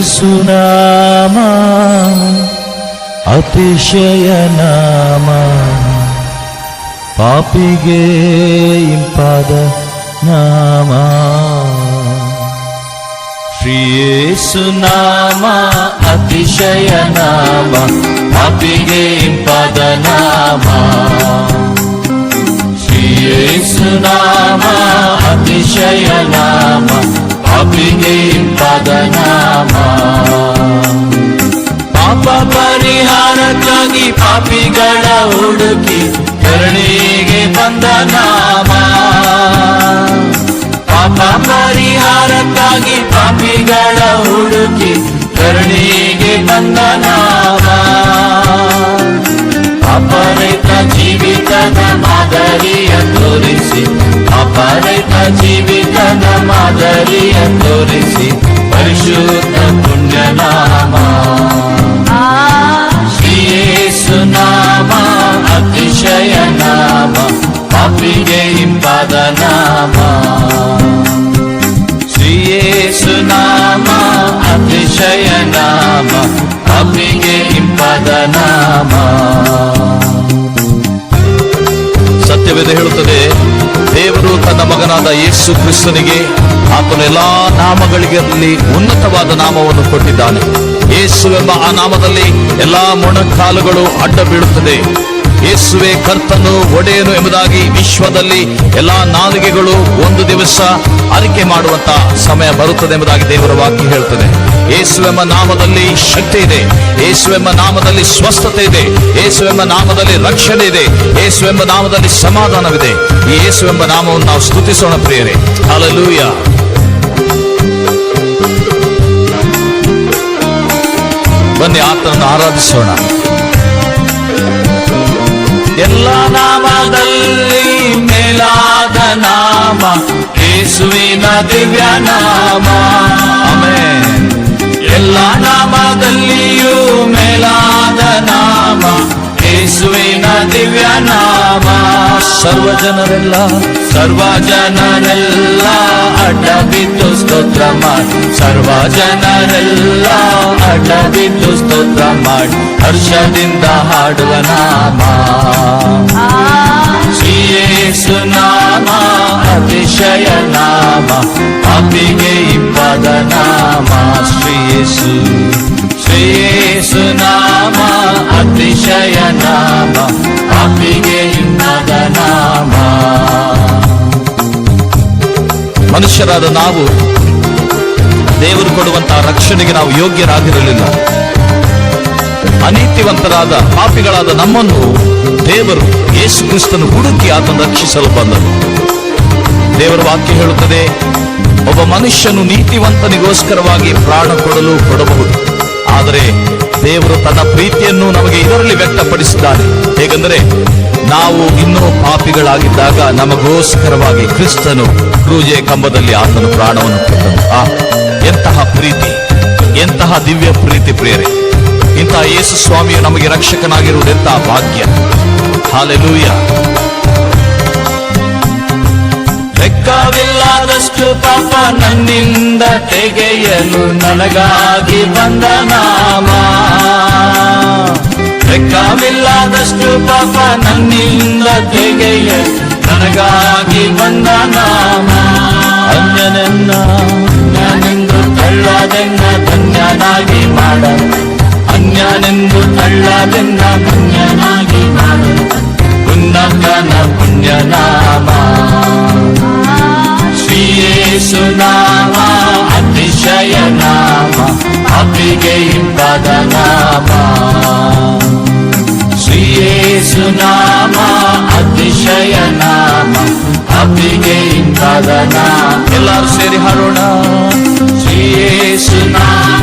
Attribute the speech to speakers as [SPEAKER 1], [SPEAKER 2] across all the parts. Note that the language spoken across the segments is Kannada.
[SPEAKER 1] ಶ್ರೀಸುನಾಮ ಅತಿಶಯ ನಾಮ ಪಾಪಿಗೆ ಇಂಪಾದ ನಾಮ ಶ್ರೀಯೇಸುನಾಮ ಅತಿಶಯ ನಾಮ ಪಾಪಿಗೆ ಇಂಪಾದ ನಾಮ ಶ್ರೀಯೇಸುನಾಮ ಪಾಪ ಪರಿಹಾರಕ್ಕಾಗಿ ಪಾಪಿಗಳ ಹುಡುಕಿ ಕರುಣಿಗೆ ಬಂದ ನಾಮ. ಪಾಪ ಪರಿಹಾರಕ್ಕಾಗಿ ಪಾಪಿಗಳ ಹುಡುಕಿ ಕರುಣಿಗೆ ಬಂದ ನಾಮ. ಅಪರೈತ ಜೀವಿತದ ಮಾದರಿಯ ತೋರಿಸಿ ಅಪರೈತ ಜೀವಿತದ ಮಾದರಿಯ ತೋರಿಸಿ ಪರಿಶುದ್ಧ ಪುಣ್ಯನಾಮ. ಶ್ರೀಯೇಸು ನಾಮ ಅತಿಶಯ ನಾಮ ಪಾಪಿಗೆ ಇಂಪಾದ ನಾಮ. ಶ್ರೀಯೇಸು ನಾಮ ಅತಿಶಯ ನಾಮ ಪಾಪಿಗೆ ಇಂಪಾದ ನಾಮ. ಸತ್ಯವೇದ ಹೇಳುತ್ತದೆ ತನ್ನ ಮಗನಾದ ಯೇಸು ಕ್ರಿಸ್ತನಿಗೆ ಆತನ ಎಲ್ಲಾ ನಾಮಗಳಿಗಲ್ಲಿ ಉನ್ನತವಾದ ನಾಮವನ್ನು ಕೊಟ್ಟಿದ್ದಾನೆ. ಯೇಸು ಎಂಬ ಆ ನಾಮದಲ್ಲಿ ಎಲ್ಲಾ ಮೊಣಕಾಲುಗಳು ಅಡ್ಡ ಬೀಳುತ್ತದೆ. ಯೇಸುವೆ ಕರ್ತನು ಒಡೆಯನು ಎಂಬುದಾಗಿ ವಿಶ್ವದಲ್ಲಿ ಎಲ್ಲಾ ನಾಲಿಗೆಗಳು ಒಂದು ದಿವಸ ಅರಿಕೆ ಮಾಡುವಂತ ಸಮಯ ಬರುತ್ತದೆ ಎಂಬುದಾಗಿ ದೇವರ ವಾಕ್ಯ ಹೇಳ್ತದೆ. ಯೇಸುವೆಂಬ ನಾಮದಲ್ಲಿ ಶಕ್ತಿ ಇದೆ. ಯೇಸುವೆಂಬ ನಾಮದಲ್ಲಿ ಸ್ವಸ್ಥತೆ ಇದೆ. ಯೇಸುವೆಂಬ ನಾಮದಲ್ಲಿ ರಕ್ಷಣೆ ಇದೆ. ಯೇಸುವೆಂಬ ನಾಮದಲ್ಲಿ ಸಮಾಧಾನವಿದೆ. ಈ ಯೇಸುವೆಂಬ ನಾಮವನ್ನು ನಾವು ಸ್ತುತಿಸೋಣ ಪ್ರಿಯರೇ. ಅಲಲೂಯ ಬನ್ನಿ ಆತನನ್ನು ಆರಾಧಿಸೋಣ. ಎಲ್ಲ ನಾಮದಲ್ಲಿ ಮೇಲಾದ ನಾಮ ಯೇಸುವಿನ ದಿವ್ಯ ನಾಮ ಆಮೆನ್. ಎಲ್ಲ ನಾಮದಲ್ಲಿಯೂ ಮೇಲಾದ ನಾಮ ಯೇಸುವಿನ ದಿವ್ಯ ನಾಮ ಸರ್ವ ಜನರೆಲ್ಲ ಸರ್ವ ಜನರೆಲ್ಲ ಅಡ್ಡ ಬಿದ್ದು ಸ್ತೋತ್ರ ಮಾಡಿ. ಸರ್ವ ಜನರೆಲ್ಲ ಅಡ್ಡ ಬಿದ್ದು ಸ್ತೋತ್ರ ಮಾಡಿ. ಹರ್ಷದಿಂದ ಹಾಡುವ ನಾಮ. ಶ್ರೀಯೇಸು ನಾಮ ಅತಿಶಯ ನಾಮ. ಪಾಪಿಗೆ ಇಪ್ಪದ ನಾಮ. ಶ್ರೀಯೇಸು ಮನುಷ್ಯರಾದ ನಾವು, ದೇವರು ಕೊಡುವಂತಹ ರಕ್ಷಣೆಗೆ ನಾವು ಯೋಗ್ಯರಾಗಿರಲಿಲ್ಲ. ಅನೀತಿವಂತರಾದ ಪಾಪಿಗಳಾದ ನಮ್ಮನ್ನು ದೇವರು ಯೇಸು ಕ್ರಿಸ್ತನು ಹುಡುಕಿ ಆತನು ರಕ್ಷಿಸಲು ಬಂದನು. ದೇವರ ವಾಕ್ಯ ಹೇಳುತ್ತದೆ, ಒಬ್ಬ ಮನುಷ್ಯನು ನೀತಿವಂತನಿಗೋಸ್ಕರವಾಗಿ ಪ್ರಾಣ ಕೊಡಲು ಕೊಡಬಹುದು. ಆದರೆ ದೇವರು ತನ್ನ ಪ್ರೀತಿಯನ್ನು ನಮಗೆ ಇದರಲ್ಲಿ ವ್ಯಕ್ತಪಡಿಸಿದ್ದಾನೆ. ಹೇಗೆಂದರೆ, ನಾವು ಇನ್ನೂ ಪಾಪಿಗಳಾಗಿದ್ದಾಗ ನಮಗೋಸ್ಕರವಾಗಿ ಕ್ರಿಸ್ತನು ಕ್ರೂಜೆ ಕಂಬದಲ್ಲಿ ಆತನು ಪ್ರಾಣವನ್ನು ಕೊಟ್ಟನು. ಆ, ಎಂತಹ ಪ್ರೀತಿ, ಎಂತಹ ದಿವ್ಯ ಪ್ರೀತಿ ಪ್ರಿಯರೇ. ಇಂತಹ ಯೇಸು ಸ್ವಾಮಿಯು ನಮಗೆ ರಕ್ಷಕನಾಗಿರುವುದೆಂತಹ ಭಾಗ್ಯ. ಹಾಲೆಲೂಯ. ಲೆಕ್ಕವಿಲ್ಲದಷ್ಟು ಪಾಪ ನನ್ನಿಂದ ತೆಗೆಯಲು ನನಗಾಗಿ ಬಂದ ನಾಮ. ಲೆಕ್ಕವಿಲ್ಲದಷ್ಟು ಪಾಪ ನನ್ನಿಂದ ತೆಗೆಯಲು ನನಗಾಗಿ ಬಂದ ನಾಮ. ಅನ್ಯನೆನ್ನ ನಾನೆಂದು ತಳ್ಳದೆನ್ನ ಧನ್ಯನಾಗಿ ಮಾಡ. ಅನ್ಯನೆಂದು ತಳ್ಳದೆನ್ನ ಧನ್ಯನಾಗಿ ಮಾಡ. ಉನ್ನತನ ಪುಣ್ಯನಾಮ ಶ್ರೀಯೇಸು ನಾಮ, ಅತಿಶಯ ನಾಮ ಅಪಿಗೆ ಇಂಬದ ನಾಮ. ಶ್ರೀಯೇಸು ನಾಮ, ಅತಿಶಯ ನಾಮ. ನಾಮ ಎಲ್ಲರೂ ಸೇರಿ ಹಾಡೋಣ ನಾಮ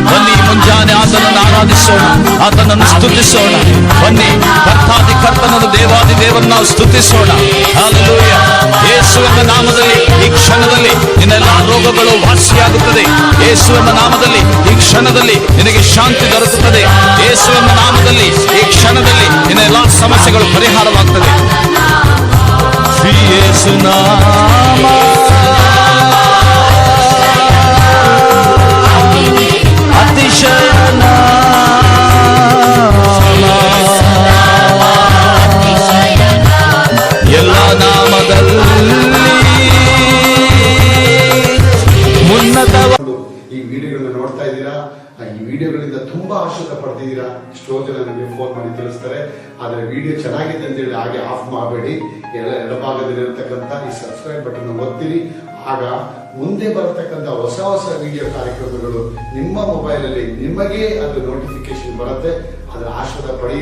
[SPEAKER 1] ಬನ್ನಿ ಮುಂಜಾನೆ ಆತನನ್ನು ಆರಾಧಿಸೋಣ. ಆತನನ್ನು ಸ್ತುತಿಸೋಣ. ಬನ್ನಿ ಕರ್ತಾದಿ ಕರ್ತನನ್ನು ದೇವಾದಿ ದೇವರನ್ನು ನಾವು ಸ್ತುತಿಸೋಣ. ಅಲ್ಲೂಯ ಎಂಬ ನಾಮದಲ್ಲಿ ಈ ಕ್ಷಣದಲ್ಲಿ ನಿನ್ನೆಲ್ಲ ರೋಗಗಳು ವಾಸಿಯಾಗುತ್ತದೆ. ಯೇಸು ಎಂಬ ನಾಮದಲ್ಲಿ ಈ ಕ್ಷಣದಲ್ಲಿ ನಿನಗೆ ಶಾಂತಿ ದೊರಕುತ್ತದೆ. ಯೇಸು ಎಂಬ ನಾಮದಲ್ಲಿ ಈ ಕ್ಷಣದಲ್ಲಿ ఏసునామా అతిశనా ಎಲ್ಲ ನಾಮದಲ್ಲಿ ಮುನ್ನತ ಈ ವಿಡಿಯೋಗಳನ್ನ ನೋಡ್ತಾ ಇದ್ದೀರಾ? ನಾಮ
[SPEAKER 2] ವಿಡಿಯೋಗಳಿಂದ ತುಂಬಾ ಆಶ್ರಯ ಪಡೆದಿದ್ದೀರಾ? ಎಷ್ಟೋ ಜನ ನನಗೆ ಫೋನ್ ಮಾಡಿ ತಿಳಿಸ್ತಾರೆ. ಆದರೆ ವಿಡಿಯೋ ಚೆನ್ನಾಗಿದೆ ಅಂತ ಹೇಳಿ ಹಾಗೆ ಆಫ್ ಮಾಡಬೇಡಿ. ಎಲ್ಲ ಎಡಭಾಗದಲ್ಲಿರತಕ್ಕಂಥ ಈ ಸಬ್ಸ್ಕ್ರೈಬ್ ಬಟನ್ ಒತ್ತಿರಿ. ಆಗ ಮುಂದೆ ಬರತಕ್ಕಂಥ ಹೊಸ ಹೊಸ ವಿಡಿಯೋ ಕಾರ್ಯಕ್ರಮಗಳು ನಿಮ್ಮ ಮೊಬೈಲ್ ಅಲ್ಲಿ ನಿಮಗೆ ಅದು ನೋಟಿಫಿಕೇಶನ್ ಬರುತ್ತೆ. ಅದರ ಆಶ್ರಯ ಪಡೆಯಿ